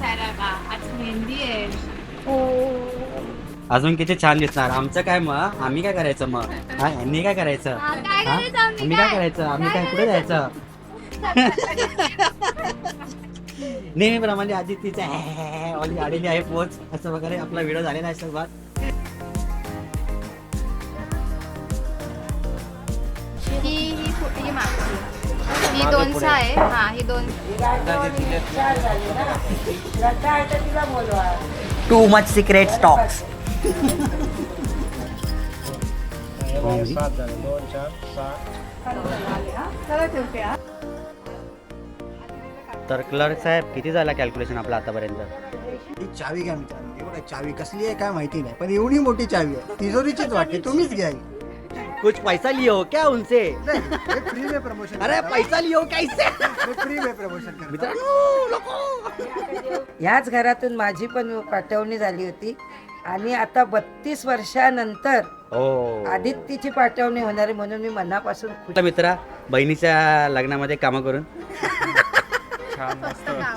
आज मेहंदी आहे अजून किती छान दिसणार आमचं काय मग आम्ही काय करायचं मग हा यांनी काय करायचं हा, काय हा? करायचं आम्ही आम्ही काय करायचं आम्ही काय कुठे जायचं नेहमीप्रमाणे आधी तिचे ऑली आलेली आहे पोच असं वगैरे आपला व्हिडिओ झालेला आहे सर्वात ही पुढे. आहे. हा ही दोन. टू मच सिक्रेट स्टॉक्स सात झाले दोन चार सात तर क्लर्क साहेब किती झाला कॅल्क्युलेशन आपला आतापर्यंत? ही चावी घ्या मित्रांनो. एवढं चावी कसली आहे काय माहिती नाही पण एवढी मोठी चावी आहे. तिजोरीचीच वाटते तुम्हीच घ्या ही. कुछ पैसा लियो क्या उनसे? नाही, हे फ्री में प्रमोशन अरे पैसा लियो कैसे? फ्री में प्रमोशन करता मित्रांनो लोको ह्याच घरातून माझी पण पाठवणी झाली होती. आणि आता बत्तीस वर्षानंतर हो. आदित्यची पाठवणी होणार आहे म्हणून मी मनापासून खुश मित्रा बहिणीच्या लग्नामध्ये कामं करून.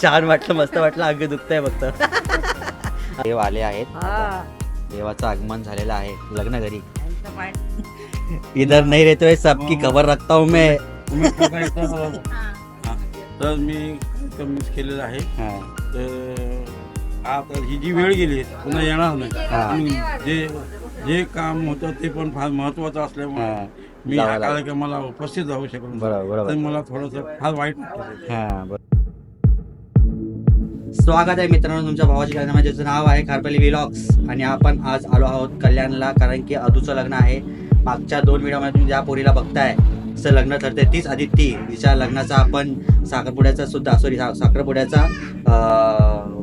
छान वाटलं. मस्त वाटलं. अंग दुखतंय फक्त. देव आले आहेत. हा. देवाचं आगमन झालेलं आहे. लग्न घरी. इधर नहीं रहते हुए सबकी खबर रखता हूँ मैं तर मी कमीच केलेलं आहे हा. तर आता ही जी वेळ गेली पुन्हा येणार नाही हा. आणि जे जे काम होतं ते पण फार महत्वाचं असल्यामुळे हा. मी जावं या लागलं. कार्यक्रमाला उपस्थित राहू शकलो नाही. बरोबर, बरोबर. तर मला थोडंसं फार वाईट वाटतं हा, बरं. स्वागत आहे मित्रांनो तुमच्या भावाच्या कार्यक्रमाचे ज्याचं नाव आहे खारपली व्लॉग्स आणि आपण आज आलो आहोत कल्याणला कारण की अदूचं लग्न आहे. मागच्या दोन व्हिडिओमध्ये तुम्ही ज्या पोरीला बघताय तिचं लग्न ठरते तीच आदिती तिच्या लग्नाचा आपण साखरपुड्याचा सुद्धा सॉरी साखरपुड्याचा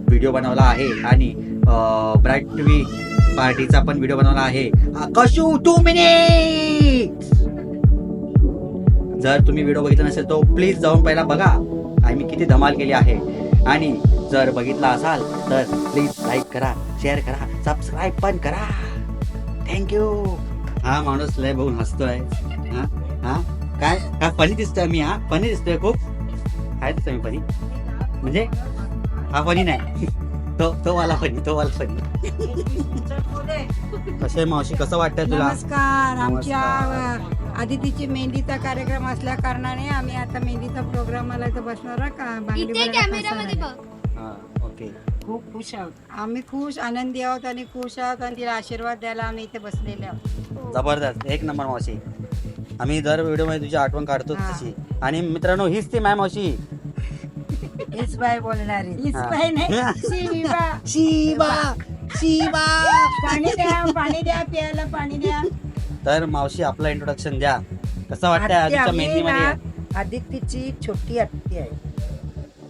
व्हिडिओ बनवला आहे. आणि ब्राईट टीव्ही पार्टीचा पण व्हिडिओ बनवला आहे. कशू टू मिनिट जर तुम्ही व्हिडिओ बघितला नसेल तो प्लीज जाऊन पहिला बघा. आम्ही किती धमाल केली आहे. आणि जर बघितला असाल तर प्लीज लाईक करा शेअर करा सबस्क्राईब पण करा. थँक्यू हा माणूस लय बघून हसतोय. हा? हा? काय? काय फनी दिसतोय मी हा? फनी दिसतोय खूप. काय दिसतोय मी फनी म्हणजे? हा फनी नाही. तो तो वाला फनी तो वाला फनी कसे मावशी कसं वाटतंय तुला? नमस्कार आमच्या. अ, आदितीची मेहंदीचा कार्यक्रम असल्या कारणाने आम्ही आता मेहंदीचा प्रोग्राम मला इथं बसणार का? बांगडी इथे कॅमेरामध्ये बसणार बघ. हा ओके. खूप खुश आहोत. आहे. आम्ही खुश आनंदी आहोत आणि खुश आहोत आणि तिला आशीर्वाद द्यायला आम्ही इथे बसलेले आहोत. जबरदस्त. एक नंबर मावशी. आम्ही दर व्हिडिओमध्ये तुझी आठवण काढतो हा. तशी. आणि मित्रांनो हीच ती माय मावशी. हीच बाय बोलणारी नाही शिवा. शिवा शिवा पाणी द्या पाणी द्या प्यायला पाणी द्या तर मावशी आपलं इंट्रोडक्शन द्या. कसं वाटतंय आत्या, मेहंदीमध्ये आदित्यची छोटी आत्ती आहे.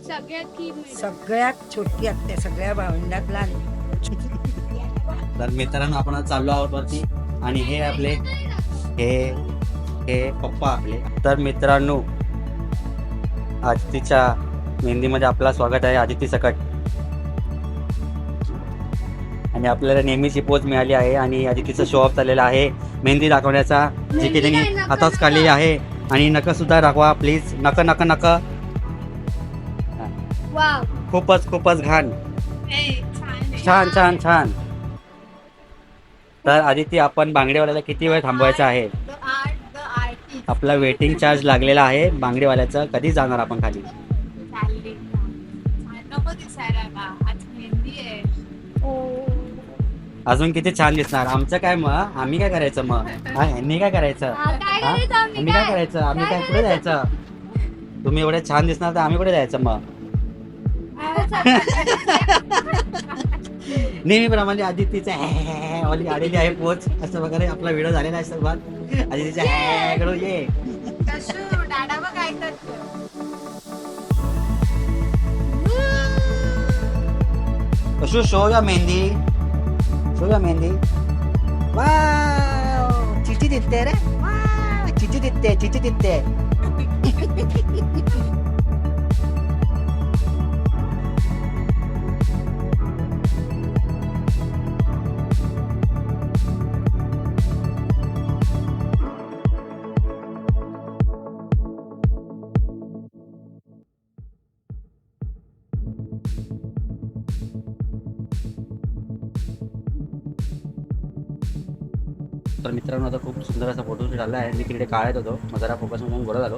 सगळ्यात ही मिळेल. सगळ्यात छोटी आत्या सगळ्या भावंडात लहान तर मित्रांनो आपण आज चाललो आहोत वरती. आणि हे आपले हे हे पप्पा आपले. तर मित्रांनो आदितीच्या मेहंदीमध्ये आपला स्वागत आहे आदिती सकट. आणि आपल्याला नेहमीची पोच मिळाली आहे आणि आदितीचा शो ऑफ चाललेला आहे. मेहंदी दाखवण्याचा जी की त्यांनी नका. काढलेली आहे. आणि नक सुद्धा दाखवा प्लीज नक नक नक. खूपच खूपच घाण. छान. छान छान तर आदिती आपण बांगडेवाल्याला किती वेळ थांबवायचा आहे. आपला वेटिंग चार्ज लागलेला आहे. बांगडेवाल्याचं कधी जाणार आपण खाली? अजून किती छान दिसणार. आमचं काय मग? आम्ही काय करायचं मग? हा यांनी काय करायचं? हा, काय हा? करायचं आम्ही आम्ही काय काय? करायचं? आम्ही काय काय कुठे जायचं? तुम्ही एवढे छान दिसणार तर आम्ही कुठे जायचं मग? नेहमीप्रमाणे आदितीचं ऑली आलेली आहे पोच. असं वगैरे आपला व्हिडिओ झालेला आहे सर्वात. आदितीच्या हॅ कडून ये. कशू, दादा बघ काय करतो. कशू शो या मेहंदी. शो या मेहंदी वाव चिची दिसते सुंदर असा फोटो झाला आहे. मी तिकडे काढत होतो. मग जरा फोकस म्हणून गोरा झालो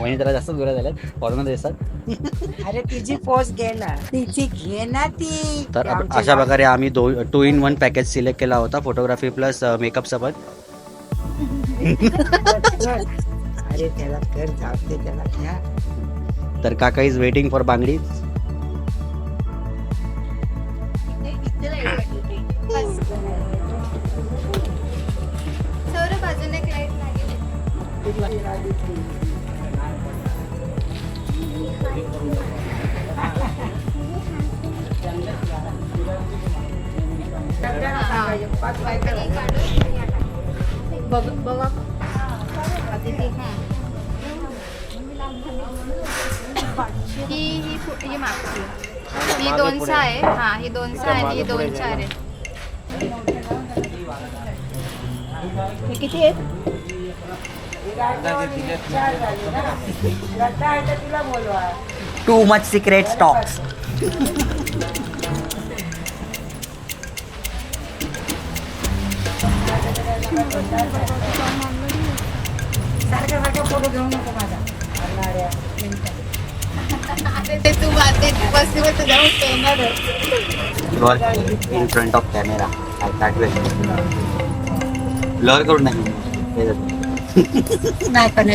वहिनी जरा जास्त गोरा झाल्यात फॉर्मल दिसतात. अरे तिची पोच घे ना. तिची घे ना ती. तर अशा प्रकारे आम्ही दो two in one package select केला होता फोटोग्राफी प्लस मेकअपचं पण अरे त्याला कर दे त्याला तर काका इज वेटिंग फॉर बांगडी. लागेल बघ ही ही ही मागची. ही दोनशे आहे. हा ही दोनशे आहे आणि ही दोन चार आहे. हे किती आहेत? टू मच सिक्रेट स्टॉक्स सारखा सारखा फोटो घेऊ नको माझा करणाऱ्या. ते तू बाते बसली तर जाऊन पेणार in front of camera blur करून नाही नाही पण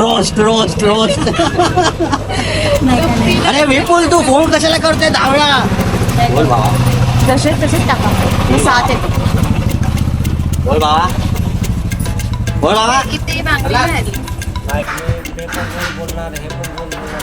रोस्ट रोस्ट रोस्ट अरे विपुल तू फोन कशाला करतोय? धावळा. बोल बाबा. जसे तसेच टाका. हे सात आहे बोल बाबा. बोल बाबा. इथे बांगडी झाली नाही ते पण बोल बोलणार हे पण बोल बोलणार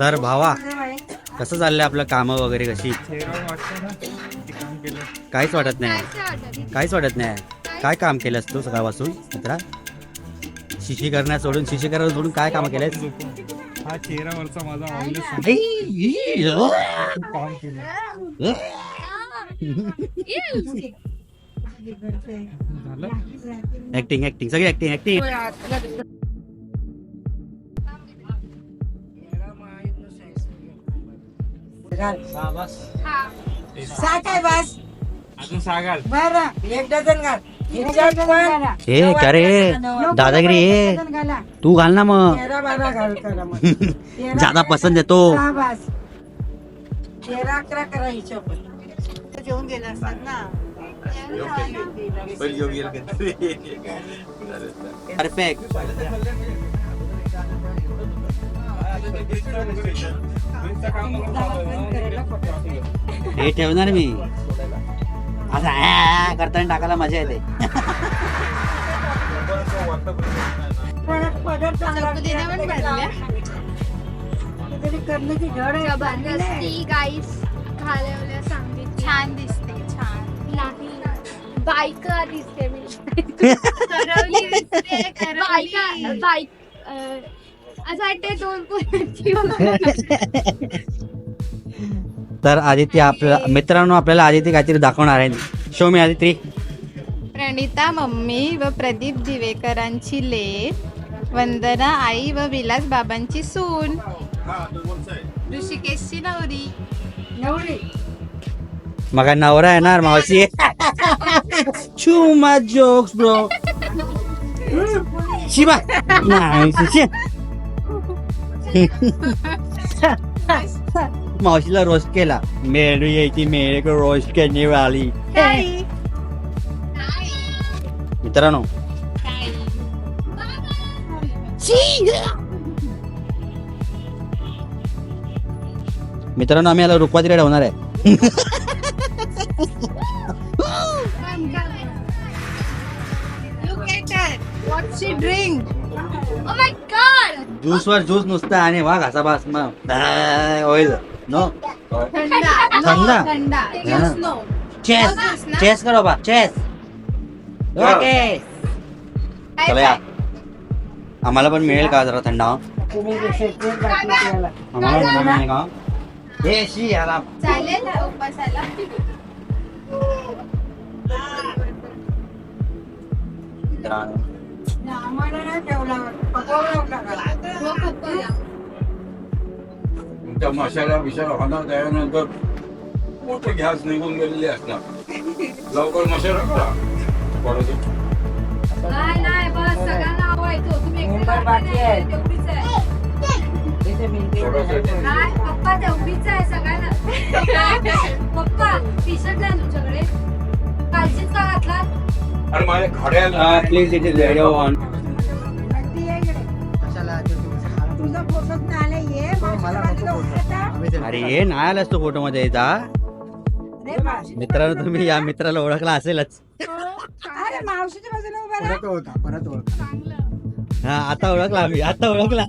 तर भावा कसं चाललंय आपलं कामं वगैरे कशी? काहीच वाटत नाही. काहीच वाटत नाही. काय काम केलंस तू सकाळपासून? मित्रा? शिशी करण्या सोडून शिशी करायला सोडून काय काम केलंयस? हा चेहऱ्यावरचा माझा काम केलं ऍक्टिंग ऍक्टिंग सगळी ऍक्टिंग ऍक्टिंग घाल. सहा बस सहा काय बस? अजून सांगाल बरं एक डझन घाल. ए का रे? दादागिरी तू घाल ना मग. ज्यादा पसंत येतो सहा बस. तेरा अकरा करा हिशोब जेवून गेला असतात ना. परफेक्ट हे ठेवणार मी. असं ऍ करताना टाकायला मजा येते. पण पदर चांगला चकुलीने पण भरल्या तरी करण्याची घड आहे जबरदस्ती गाईस घालवल्या सांगितली छान दिसते छान नाही बायका दिसते मी करवली दिसते बायका करवली बाईक अं, असं वाटते दोन पोरांची तर आदित्य आपल्या मित्रांनो आपल्याला आदित्य काहीतरी दाखवणार आहे. शो मी आदित्य. प्रणिता मम्मी व प्रदीप दिवेकरांची लेक वंदना आई व विलास बाबांची सून. ऋषिकेशची नवरी. नवरी. मग नवरा येणार मावशी? चुमा जोक्स ब्रो शिवा. नाही मावशीला रोस्ट केला. मेरू यायची मेरे रोस्ट करणे वाली. मित्रांनो. मित्रांनो आम्ही याला रुपात रेड होणार आहे. ज्यूस वर ज्यूस नुसता आणि वा घासा बास मग. होईल. No no. चेस? चेस करो बा चेस ओके चला या? आम्हाला पण मिळेल का जरा थंडा तुम्ही सेपरेट बाटली प्यायला. आम्हाला पण मिळेल का? हे शी याला. चालेल ना उपासाला. आम्हाला नाही ठेवला. त्या मशाला विशाला होणार त्यानंतर मोठे गॅस निघून गेलेले असणार. लवकर मशाला करा परत नाही नाही बस सगळ्यांना आवडायचो. तुम्ही एकटे बाकी. तेवढीच आहे. इथे नाही पप्पा तेवढीच आहे सगळ्यांना. पप्पा टी शर्ट नाही तुमच्याकडे. कालचीच का घातला. आणि माझ्या खड्याला please it is video on अरे हे नाही आलास तू फोटो मध्ये जा मित्रांनो तुम्ही या मित्राला ओळखला असेलच. अरे मावशीच्या बाजूला उभा राहा. परत होता परत होता हा आता ओळखला आम्ही आता ओळखला.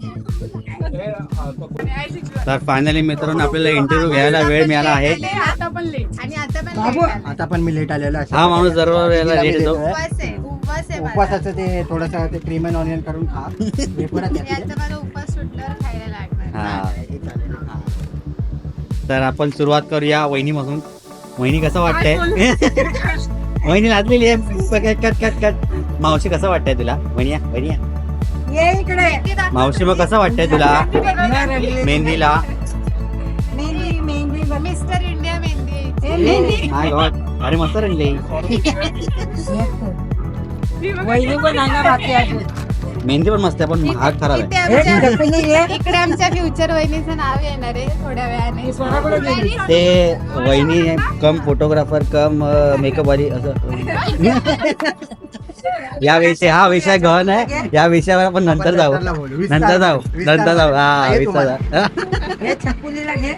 तर फायनली मित्रांनो आपल्याला इंटरव्ह्यू घ्यायला वेळ मिळाला आहे. आता पण मी लेट आलेलो आहे. हा माणूस दररोज यायला लेट येतो. उपवासाचं ते थोडस ते क्रीम अँड ऑनियन करून खा. हे. तर आपण सुरुवात करूया वहिनीपासून वहिनी कसं वाटतंय? वहिनी लादलेली आहे. कट कट कट कट मावशी कसं वाटतंय तुला? ये इकडे. मावशी मग कसं वाटतंय तुला? मेहंदीला. मेहंदी मेहंदी बघ. Mister India mehndi. Mehndi. My god अरे मस्त रंगली. वहिनी पण मेहंदी पण मस्त आहे पण महाग खराब इथे आहे आमच्या. इकडे आमच्या फ्युचर वहिनीचं नाव येणार आहे थोड्या वेळाने. ते वहिनी कम फोटोग्राफर कम मेकअप वाली असं. या विषय हा विषय गहन आहे. या विषयावर आपण नंतर जाऊ. नंतर जाऊ. नंतर जाऊ. हा. हे छकुलीला घे.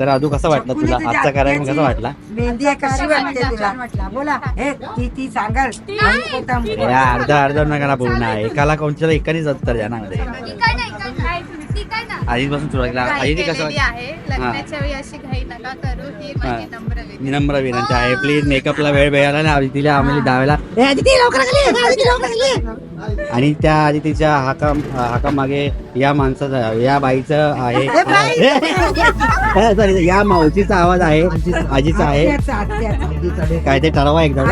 तर अजू कसं वाटलं तुला? आजचा कार्यक्रम कसा वाटला? मेहंदी कशी वाटते तुला? म्हटला बोला. हे ती ती सांगाल. अर्धा अर्धा नका पूर्ण आहे एकाला कोणत्याला एकानेच उत्तर द्या ना मध्ये. नाही काय ना? आधीपासून सुरुवात केला. घाई आधी कसं केलेली आहे. लग्नाच्या वेळी अशी घाई नका करू. ही हा. नम्र विनंती. विनम्र विनंती आहे. प्लीज मेकअपला वेळ मिळाला ना आदितीला आम्हाला डावेला ए, आदिती, लवकर खाली ये, आदिती, लवकर खाली ये. आणि त्या आदितीच्या हाका हाका मागे या माणसाचा या बाईचं आहे. सॉरी या मावशीचा आवाज आहे. आजीचा आहे. आत्याचं, आत्याचं. काय ते ठरवा एकदा.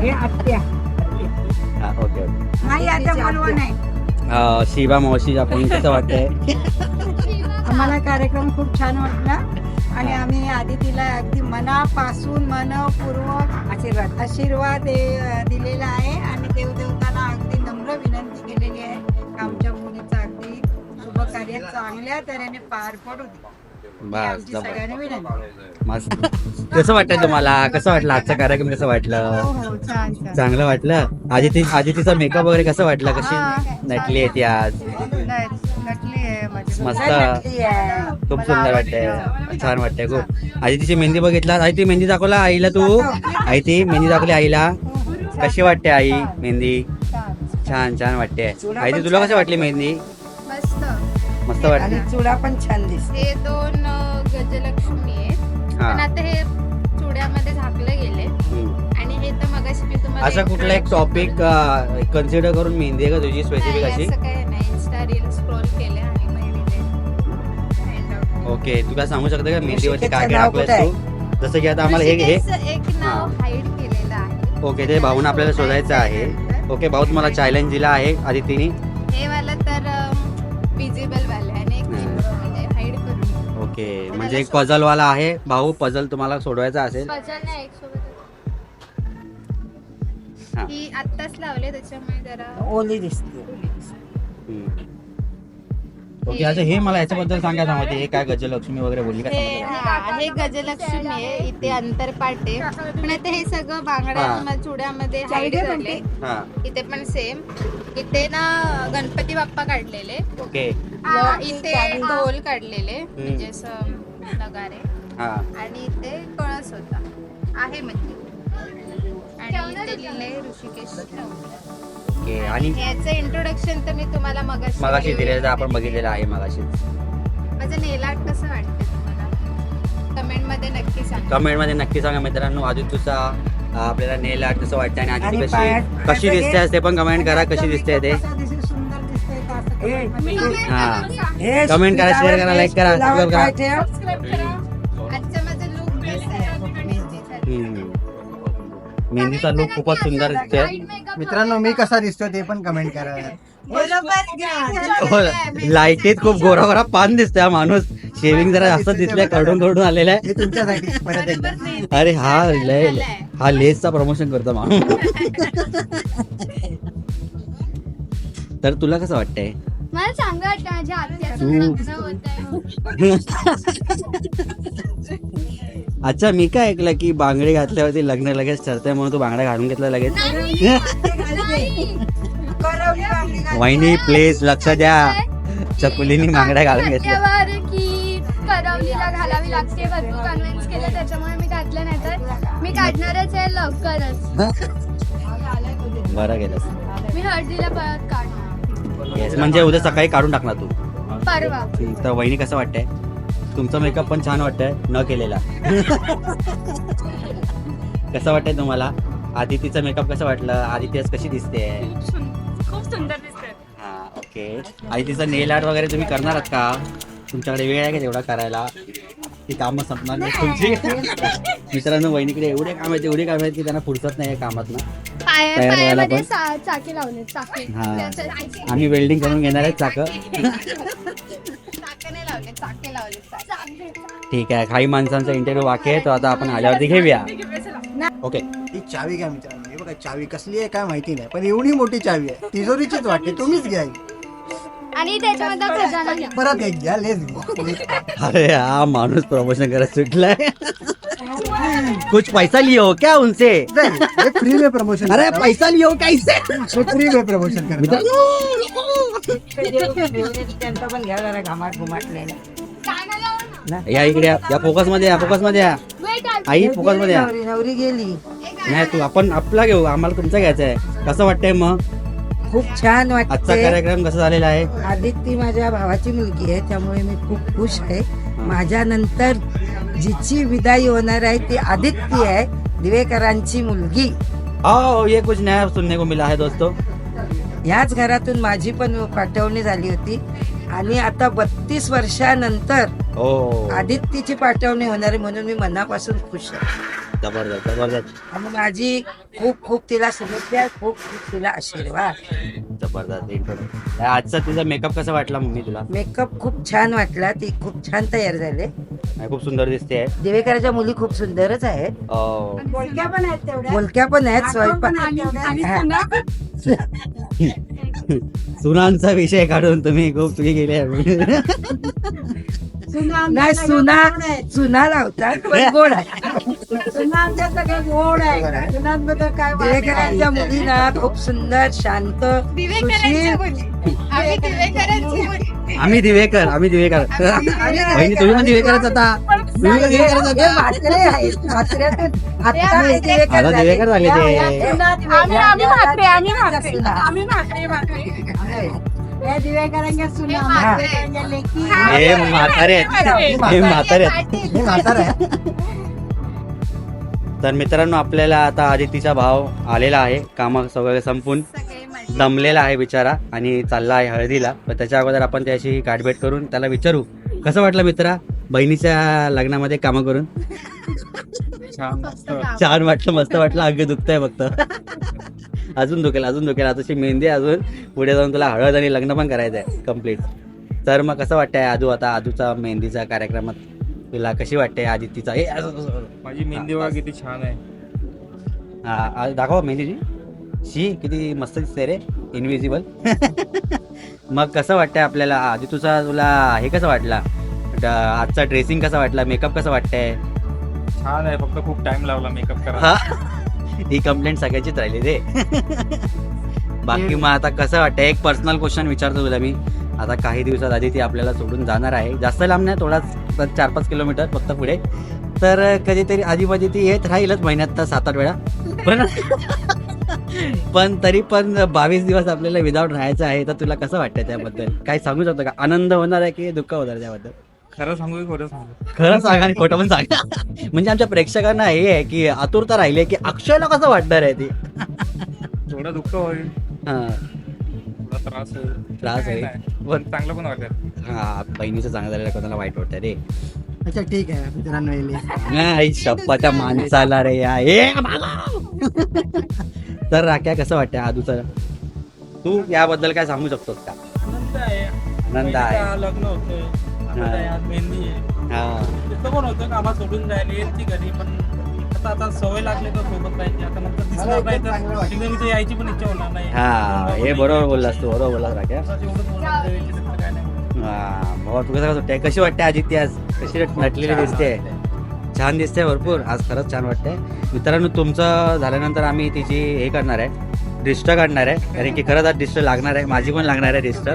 हे आत्या. हा, ओके ओके. नाही आता बोलवा नाही. शिवा मावशी आपण कसं वाटतंय? आम्हाला कार्यक्रम खूप छान वाटला आणि आम्ही आदितीला तिला अगदी मनापासून मनपूर्वक आशीर्वाद आशीर्वाद हे, दिलेला आहे आणि देवदेवताना अगदी नम्र विनंती केलेली आहे. आमच्या मुलीचं अगदी शुभ कार्य चांगल्या तऱ्हेने पार पडू दे. बस आमची जबर. सगळ्यांनी विनंती मस्त. कसं वाटतं तुम्हाला? कसं वाटलं आजचा कार्यक्रम? कसं वाटलं? हो हो छान छान. चांगलं वाटलं? आदिती आदितीचा मेकअप वगैरे कसं वाटलं? कशी हा. नटली आहे ती आज? नटली आहे माझी मस्त. खूप सुंदर वाटतंय. छान वाटतंय खूप. आई तिची मेहंदी बघितला? आई ती मेहंदी दाखवला आईला तू? आई ती मेहंदी दाखवली आईला? कशी वाटते आई मेहंदी? छान. छान वाटते. आई ती तुला कशी वाटली मेहंदी? मस्त आणि वाटली चुडा पण छान दिसते. हे दोन अ, गजलक्ष्मी आहेत. हा. पण आता हे चुड्यामध्ये झाकले गेले हम्म. आणि हे तर मगाशी मी तुम्हाला असं कुठला एक टॉपिक कन्सिडर करून मेहंदी आहे का तुझी स्पेसिफिक नाही, अशी? असं काही नाही. इन्स्टा रील स्क्रोल केले आणि मग इथे find out. ओके तू काय सांगू शकते का मेहंदीवरती काय काय नाव टाकलंस तू? जसं की आता आम्हाला हे हे एक नाव हा. हाईड केलेलं आहे. ओके ते भाऊन आपल्याला शोधायचं आहे. ओके भाऊ तुम्हाला चॅलेंज दिला आहे आदितीने हे वाला तर ओके म्हणजे एक पझल वाला आहे. भाऊ पझल तुम्हाला सोडवायचा असेल. पचन नाही एक सोबत हा. ही आत्ताच लावले त्याच्यामुळे जरा ओली दिसते हम्म. ओके आता हे मला याच्याबद्दल सांगायचं होते हे काय गजलक्ष्मी वगैरे बोलली काय हे हा, हे गजलक्ष्मी आहे इथे अंतरपाट आहे. पण आता हे सगळं बांगड्या चुड्यामध्ये झाले. हा. इथे पण सेम इथे ना गणपती बाप्पा काढलेले. ओके. ल- इथे ढोल काढलेले म्हणजे असं नगारे. हा. आणि इथे कळस होता. आहे म्हणजे आणि इथे लिहिले ऋषिकेश ओके आणि याचं इंट्रोडक्शन तर मी तुम्हाला मगाशी मगाशी दिलेलं आपण बघितलेलं आहे मगाशी. माझं नेल आर्ट कसं वाटतं तुम्हाला? कमेंटमध्ये नक्की सांगा. कमेंटमध्ये नक्की सांगा मित्रांनो. आदित्यचा आपल्याला नेल आर्ट कसं वाटतं आणि आणि कशी पायात- कशी दिसते ते पण कमेंट करा कशी दिसते ते. कसं दिसेल, हे- Comment करा, share करा, like करा, करा. मेहंदीचा लुक खूपच सुंदर दिसतोय. मित्रांनो मी कसा दिसतो ते पण कमेंट करा. हो, लाईटीत खूप गोरा गोरा पान दिसतोय हा माणूस. शेविंग जरा जास्त दिसलाय करडून करडून आलेला आहे हे तुमच्यासाठी परत एकदा. अरे हा लय हा लेसचा प्रमोशन करतो माणूस. तर तुला कसं वाटतंय? मला माझ्या आत्याचं लग्न अच्छा मी काय ऐकलं की बांगडी घातल्यावरती लग्न लगेच ठरतंय म्हणून तू बांगड्या घालून घेतला लगेच? बांगडी. वहिनी प्लीज लक्ष द्या. चकुलीनी बांगड्या घालून घेतल्या. आत्यावर की करवलीला घालावी लागते भरपूर कन्व्हिन्स केलं त्याच्यामुळे मी घातलं नाही तर मी काढणारच आहे लवकरच. बरं गेलंस मी हळदीला परत काढणार. म्हणजे उद्या सकाळी काढून टाकणार तू. परवा. तर वहिनी कसं वाटतंय? तुमचा मेकअप पण छान वाटतंय न केलेला. कसं वाटतंय तुम्हाला? आदितीचा मेकअप कसं वाटलं? आदिती आज कशी दिसते? खूप सुंदर दिसते. हा ओके आदितीचा नेल आर्ट वगैरे तुम्ही करणार आहात का? तुमच्याकडे वेळ आहे का तेवढा करायला? ती कामं संपणार नाही तुमची. मित्रांनो वहिनीकडे एवढे काम आहेत एवढे काम आहेत की त्यांना फुरसत नाही कामात ना पाया तयार व्हायला पायामध्ये पण? सा- चाके लावले चाके. हा. त्याच्या- आम्ही वेल्डिंग करून घेणार आहे चाक. चाके नाही लावले चाके लावले चाके. ठीक आहे काही माणसांचा इंटरव्ह्यू बाकी आहे तो आता आपण आल्यावरती घेऊया. ओके ही चावी घ्या मित्रांनो. हे बघा चावी कसली आहे काय माहिती नाही पण एवढी मोठी चावी आहे. तिजोरीचीच वाटते तुम्हीच घ्या ही. आणि त्याच्यामध्ये खजाना घ्या. परत एक घ्या लेस घ्या अरे हा माणूस प्रमोशन करत सुटलाय. कुछ पैसा लियो क्या उनसे? फ्री में प्रमोशन अरे पैसा लियो कैसे? फ्री में प्रमोशन करता त्यांचा पण घ्या जरा घामाट घुमाटलेला गाणं लावा ना. या इकडे या या फोकसमध्ये या फोकसमध्ये या. आई फोकसमध्ये या. नवरी नवरी गेली. नाही तू आपण आपला घेऊ आम्हाला तुमचा घ्यायचा आहे. कसं वाटतंय मग? खूप छान आजचा वाटते कार्यक्रम कसा झालेला आहे? आदित्य माझ्या भावाची मुलगी आहे त्यामुळे मी खूप खुश आहे. माझ्या नंतर जिची विदाई होणार आहे ती आदित्य आहे दिवेकरांची मुलगी. हो ये कुछ नया सुनने को मिला है दोस्तों. ह्याच घरातून माझी पण पाठवणी झाली होती. आणि आता बत्तीस वर्षानंतर हो. आदित्यची पाठवणी होणार आहे म्हणून मी मनापासून खुश आहे. जबरदस्त जबरदस्त. आणि माझी खूप खूप तिला शुभेच्छा खूप खूप तिला आशीर्वाद. जबरदस्त introduction. आजचा तुझा मेकअप कसा वाटला मम्मी तुला? मेकअप खूप छान वाटला ती खूप छान तयार झाले. नाही, खूप सुंदर दिसते. दिवेकराच्या मुली खूप सुंदरच आहेत. बोलक्या पण आहेत तेवढ्या. बोलक्या पण आहेत आठवण पण स्वयंपाक. सुनांचा विषय काढून तुम्ही खूप चुकी गेली आहे नाही सुना लावतात पण गोड आहे सुना आमच्या सगळ्या गोड आहे सुनांबद्दल काय वाद नाही. दिवेकरांच्या मुली ना खूप सुंदर शांत आम्ही आम्ही दिवेकर आम्ही दिवेकर बहिणी तुम्ही पण दिवेकरच आता तुम्ही दिवेकरच हे हे दिवेकर आता झाले. दिवेकर झाले ते सुना आम्ही आम्ही सुना. म्हात्रे. हे हा. लेकी हे म्हातारे आहेत. हे म्हातारे आहेत. म्हातारा. आहे तर मित्रांनो आपल्याला आता आदितीचा भाव आलेला आहे. काम सगळं संपून मजे दमलेला आहे बिचारा आणि चालला आहे हळदीला. पण त्याच्या अगोदर आपण त्याशी गाठभेट करून त्याला विचारू. कसं वाटलं मित्रा बहिणीच्या लग्नामध्ये कामं करून? छान. वाटलं मस्त वाटलं. अगदी दुखतंय फक्त. अजून दुखेल अजून दुखेल. आता मेहंदी अजून. पुढे जाऊन तुला हळद आणि लग्न पण करायचं आहे कंप्लीट तर मग कसं वाटतंय आदू आता आदूचा मेहंदीचा कार्यक्रमात? तुला कशी वाटते आदितीचा असं. माझी मेहंदी बघा किती छान आहे. हा दाखवा मेहंदीची. शी किती मस्त दिसते रे. इनविजिबल मग कसं वाटतंय आपल्याला? आधी तुझा तुला हे कसं वाटला? आजचा ड्रेसिंग कसा वाटला? मेकअप कसं वाटतंय? छान आहे फक्त खूप टाइम लावला मेकअप करायला. हा कंप्लेंट सगळ्याचीच राहिली रे बाकी मग आता कसं वाटतंय? एक पर्सनल क्वेश्चन विचारतो तुला मी. आता काही दिवसात आधी ती आपल्याला सोडून जाणार आहे. जास्त लांब नाही थोडाच चार पाच किलोमीटर फक्त पुढे. तर कधीतरी आधीमध्ये ती येत राहीलच महिन्यात तर सात आठ वेळा. पण पण तरी पण बावीस दिवस आपल्याला विदाऊट राहायचं आहे. तर तुला कसं वाटतं त्याबद्दल? काही सांगू शकतो का? आनंद होणार आहे की दुःख होणार आहे त्याबद्दल? खरं सांगू की खोटं सांगू? खरं सांगा आणि खोटं पण सांगा. म्हणजे आमच्या प्रेक्षकांना हे आहे की आतुरता राहिली आहे की अक्षयला कसं वाटणार आहे ती? थोडं दुःख होईल. हा. थोडा त्रास होईल. नाही. पण- चांगलं पण वाटेल. हा बहिणीचं चांगलं झालेलं कोणाला वाईट वाटतं रे? अच्छा ठीक आहे. मित्रांनो येईल नाही शप्पाच्या माणसाला रे या. ए! तर राख्या कसं वाटतं आदूचं तू याबद्दल काय सांगू शकतोस का? आनंद आहे. आनंद आहे. लग्न होतंय हा. मेहंदी आहे. हा. तिथं पण होतं कामात सोडून जायला येईल ती घरी पण आता आता सवय लागली तर सोबत राहायची. आता नंतर मला दिसणार एकदम नाही चांगलं तर वाटतं. एकदम इथे यायची पण इच्छा होणार नाही. हा हे बरोबर बोललास तू बरोबर बोललास राख्या हा बाबा तू कसं कसं वाटतंय कशी वाटते आदित्य आज? कशी नटलेली दिसते? छान दिसते भरपूर. आज खरंच छान वाटतंय मित्रांनो तुमचं झाल्यानंतर आम्ही तिची हे करणार आहे. डिस्ट काढणार आहे. कारण की खरंच आज डिस्ट लागणार आहे. माझी पण लागणार आहे डिस्ट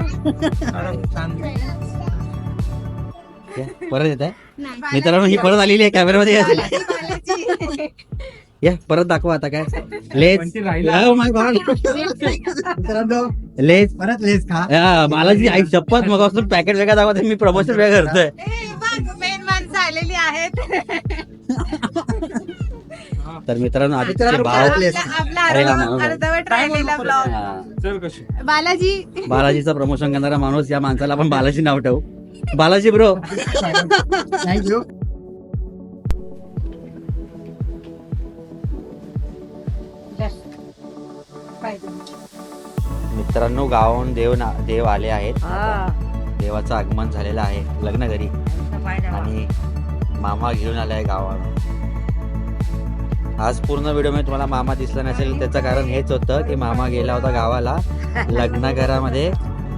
परत येत आहे मित्रांनो ही परत आलेली आहे कॅमेरामध्ये. या परत दाखवा आता काय. राहिला. Oh लेस परत लेस खा. हा, मला जी आई शपथ मग असून पॅकेट वेगळा दाखवते. मी प्रमोशन वेगळं करतोय. मेन माणसं आलेली आहेत. तर मित्रांनो हा, हा. बालाजी. बालाजीचं प्रमोशन करणारा माणूस या माणसाला आपण बालाजी नाव ठेवू. बालाजी ब्रो. थँक्यू मित्रांनो गावाहून देव ना देव आले आहेत. देवाचं आगमन झालेलं आहे लग्न घरी. आणि मामा घेऊन आलाय गावाला. आज पूर्ण व्हिडिओमध्ये तुम्हाला मामा दिसला नसेल त्याचं कारण हेच होतं की मामा गेला होता गावाला लग्न घरामध्ये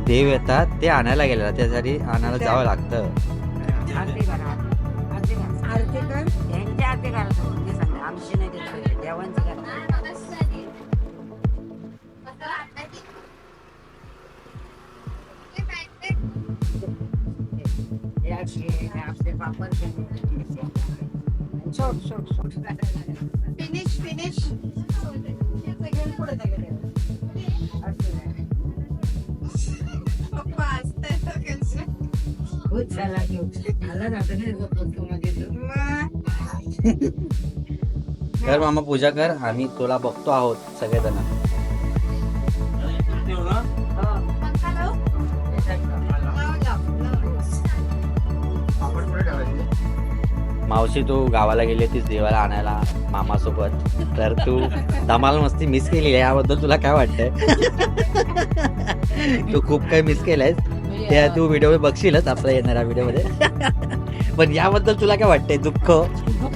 देव येतात ते आणायला गेलेला त्यासाठी आणायला जावं लागतं. मामा पूजा कर आम्ही तुला बघतो आहोत सगळेजण. मावशी तू गावाला गेली होतीस देवाला आणायला मामासोबत. तर तू धमाल मस्ती मिस केली आहे याबद्दल तुला काय वाटतंय? तू खूप काही मिस केलंयस. त्या तू व्हिडिओ बघशीलच आपल्या येणाऱ्या व्हिडिओमध्ये. पण याबद्दल तुला काय वाटतंय? दुःख?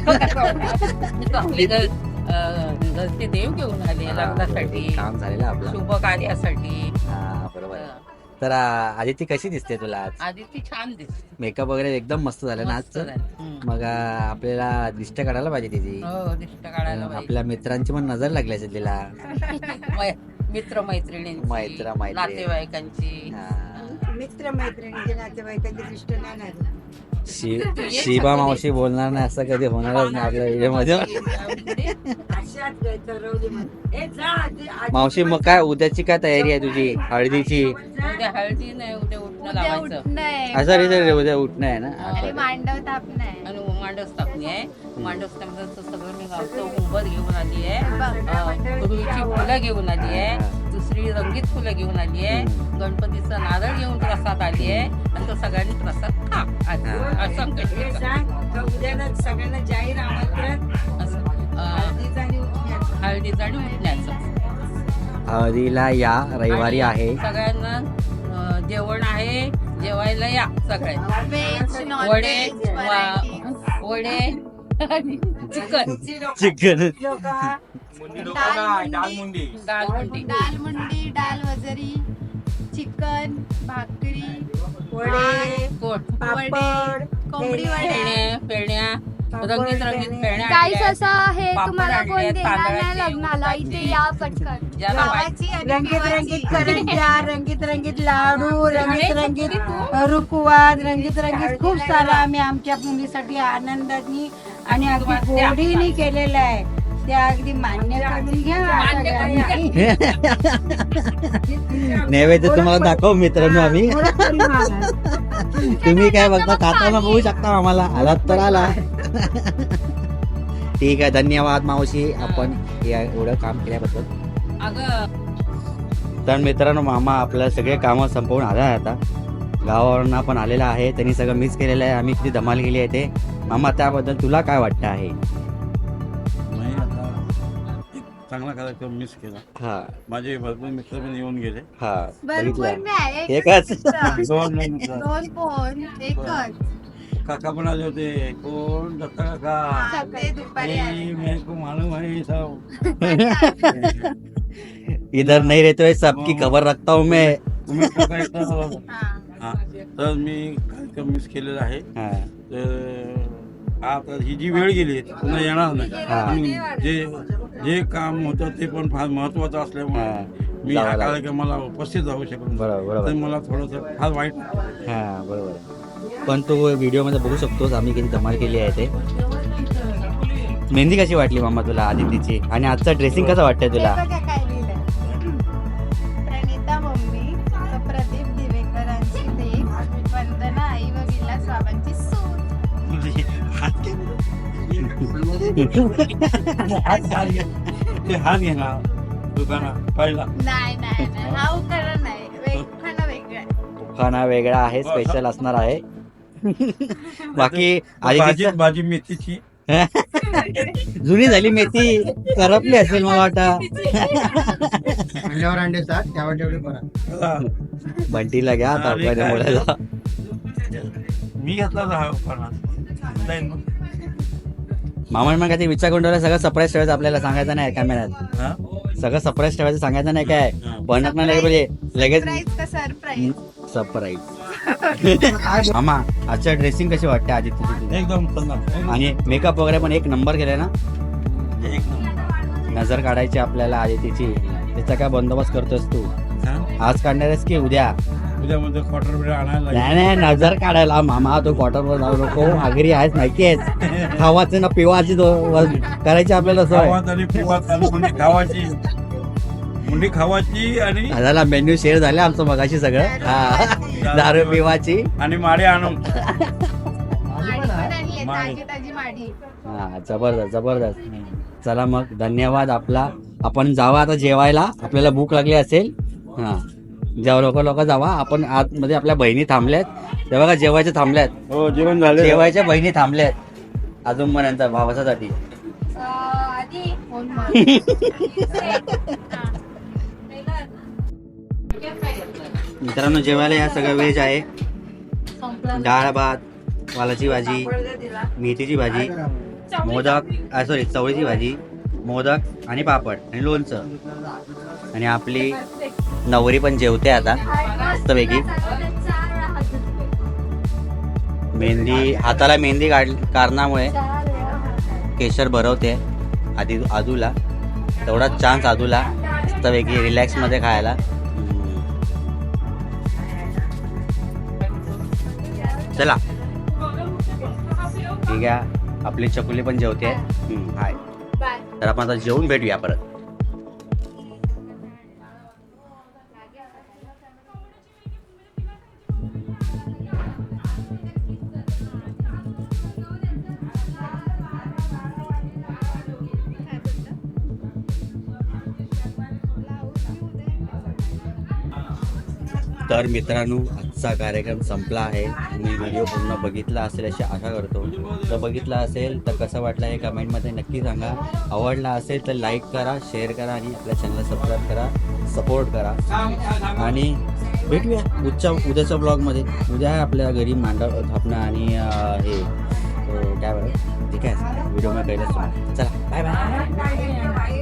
आपली तर अं, घरचे देव घेऊन आले लग्नासाठी काम झालेलं आपलं शुभ कार्यासाठी हा बरोबर तर आ, आदिती कशी दिसते तुला आज आधी ती छान दिसते मेकअप वगैरे एकदम मस्त झालं ना मस्त आजचं झाली. हम्म. मग आ, आपल्याला दिष्ट काढायला पाहिजे तिची हो दिष्ट काढायला पाहिजे. आपल्या मित्रांची पण नजर लागली असेल तिला मै- मित्र मैत्रिणींची मैत्र- मैत्रिणी. नातेवाईकांची हा. मित्र मैत्रिणीचे नातेवाईकांचे दृष्ट नाही शिबा मावशी बोलणार नाही असं कधी होणारच नाही आपल्या व्हिडिओमध्ये मावशी मग काय उद्याची काय तयारी आहे तुझी? हळदीची? उद्या हळदी नाही उद्या उठणं लावायचं. असं रे उद्या उठणं आहे ना. मांडव तापणं आहे. आणि मांडव स्थापनी आहे. मांडव स्थापनेचं सगळं मी गावचं उंबर घेऊन आली आहे रुईची फुलं घेऊन आली आहे दुसरी रंगीत फुलं घेऊन आली आहे गणपतीचा नारळ घेऊन प्रसाद आली आहे आणि तो सगळ्यांनी प्रसाद खा. आज. असं. सगळ्यांना जाहीर आमंत्रण. हळदीचं आणि उठण्याचं. हळदीला या रविवारी आहे. सगळ्यांना जेवण आहे. जेवायला या सगळ्यांना. वडे वडे आणि चिकन. चिकन. मुंडी डाल मुंडी दाल मुंडी डाल मुंडी डाल वजरी चिकन भाकरी वडे कोट. पापड कोंबडी वडे. पेण्या रंगीत रंगीत पेण्या काहीच आणल्या. असं हे पापड तुम्हाला आणले, कोण देणार नाही तांदळाचे, लग्नाला इथे या पटकन. ज्याला माहिती- रंगीत रंगीत रंगीत रंगीत लाडू रंगीत रंगीत रुकवात रंगीत रंगीत खूप सारं आम्ही आमच्या मुलीसाठी आनंदाने आणि अगदी गोडीने केलेलं आहे. त्या अगदी मान्य करून घ्या. नैवेद्य तुम्हाला दाखव मित्रांनो आम्ही. तुम्ही काय बघता खाताना बघू शकता आम्हाला. आलात तर आला ठीक आहे धन्यवाद मावशी. आपण या एवढं काम केल्याबद्दल. अगं. तर मित्रांनो मामा आपल्या सगळे कामं संपवून आला आहे आता. गावावरून आपण आलेला आहे. त्यांनी सगळं मिस केलेलं आहे. आम्ही किती धमाल केली आहे ते. मामा त्याबद्दल तुला काय वाटतं आहे? नाही आता एक चांगला कार्यक्रम मिस केला. हा. माझे भरपूर मित्र पण येऊन गेले. हा भरपूर बघितलं. नाही एकच दोन नाही मित्र. दोन फोन एकच. काका पण आले होते. कोण? दत्ता काका. सगळे दुपारी आले. ए, मेरे को मालूम है ये सब इधर नहीं रहते हुए सबकी खबर रखता हूँ मैं। तुम्ही काका येतात. हा. हा तर मी कार्यक्रम मिस केलेला आहे. हा. तर आता ही जी वेळ गेली ती पुन्हा येणार नाही. जे जे काम होतं ते पण फार महत्वाचं. असल्यामुळे मी या. कार्यक्रमाला उपस्थित राहू शकलो बरोबर बरोबर. तर मला थोडंसं फार वाईट हा बरोबर. पण तू व्हिडिओमध्ये बघू शकतोस आम्ही किती धमाल केली आहे ते. मेहंदी कशी वाटली मामा तुला आदितीची आणि आजचा ड्रेसिंग कसं वाटतंय तुला? ते हात घेणार दुकानात पहिला नाही नाही नाही हा उखाणा नाही वेग उखाणा वेगळा आहे. खाना वेगळा आहे स्पेशल असणार आहे बाकी भाजी आदितीची भाजी मेथीची जुनी झाली मेथी करपली असेल मला वाटतं अंड्यावर अंडे सात त्यावर तेवढे बरा हा. बंटीला घ्या तरकारी काय. मुलाला मी घेतला होता हा उखाणा. नाही. मामा मग काय विचार करून ठेवला सगळं सरप्राईज ठेवायचं आपल्याला सांगायचं नाही कॅमेऱ्यात? सगळं सरप्राईज ठेवायचं सांगायचं नाही काय हा. बनत नाही लगे म्हणजे लगेच सरप्राईज का सरप्राईज मामा आजच्या ड्रेसिंग कशी वाटते आदित्यची तुझी? एकदम. आणि मेकअप वगैरे पण एक नंबर केलाय ना एक नंबर. नजर काढायची आपल्याला आदितीची त्याचा काय बंदोबस्त करतोस तू? आज काढणारच की उद्या उद्या मध्ये क्वार्टर बिटर आणायला नाही नाही नजर काढायला. मामा तो क्वार्टरवर जाऊ नको. आगरी आहेस माहिती आहेस खावाचं ना पिवाची करायची आपल्याला सोय. गावात आणि पुवात आणि मुंडी खावाची. मुंडी खावाची आणि झाला मेन्यू शेअर झाले आमचं मगाशी सगळं. हा. दारू पिवाची. आणि माडे आणून. माडी. हा जबरदस्त जबरदस्त. चला मग धन्यवाद आपला. आपण जावा आता जेवायला. आपल्याला भूक लागली असेल. हा. जेव्हा लोक लोक जावा आपण आतमध्ये आपल्या बहिणी थांबल्यात. ते बघा जेवायच्या थांबल्यात. हो जेवण झाले जेवायच्या बहिणी थांबल्यात. अजून पर्यंत भावासाठी. मित्रांनो जेवायला या सगळं व्हेज आहे. डाळ भात वालाची भाजी मेथीची भाजी मोदक सॉरी चवळीची भाजी मोदक आणि पापड आणि लोणचं. आणि आपली नवरी पण जेवते आता. मस्तपैकी मेहंदी हाताला मेहंदी काढ कारणामुळे केशर भरवते आधी आदूला. तेवढाच चान्स आदूला. मस्तपैकी रिलॅक्समध्ये खायला. चला. ठीक आहे. आपली चकुली पण जेवते. हाय. तर आपण आता जेवून भेटूया परत. तर मित्रांनो आजचा कार्यक्रम संपला आहे. मी व्हिडिओ पूर्ण बघितला असेल अशी आशा करतो. जर बघितला असेल तर कसं वाटलं हे कमेंटमध्ये नक्की सांगा. आवडला असेल तर लाईक करा शेअर करा आणि आपल्या चॅनलला सबस्क्राईब करा सपोर्ट करा. आणि भेटूया उद्या उद्याच्या ब्लॉगमध्ये उद्या आहे आपल्या घरी मांडव थापणं आणि हे काय बरं? ठीक आहे व्हिडिओ मग पहिलेच चला बाय बाय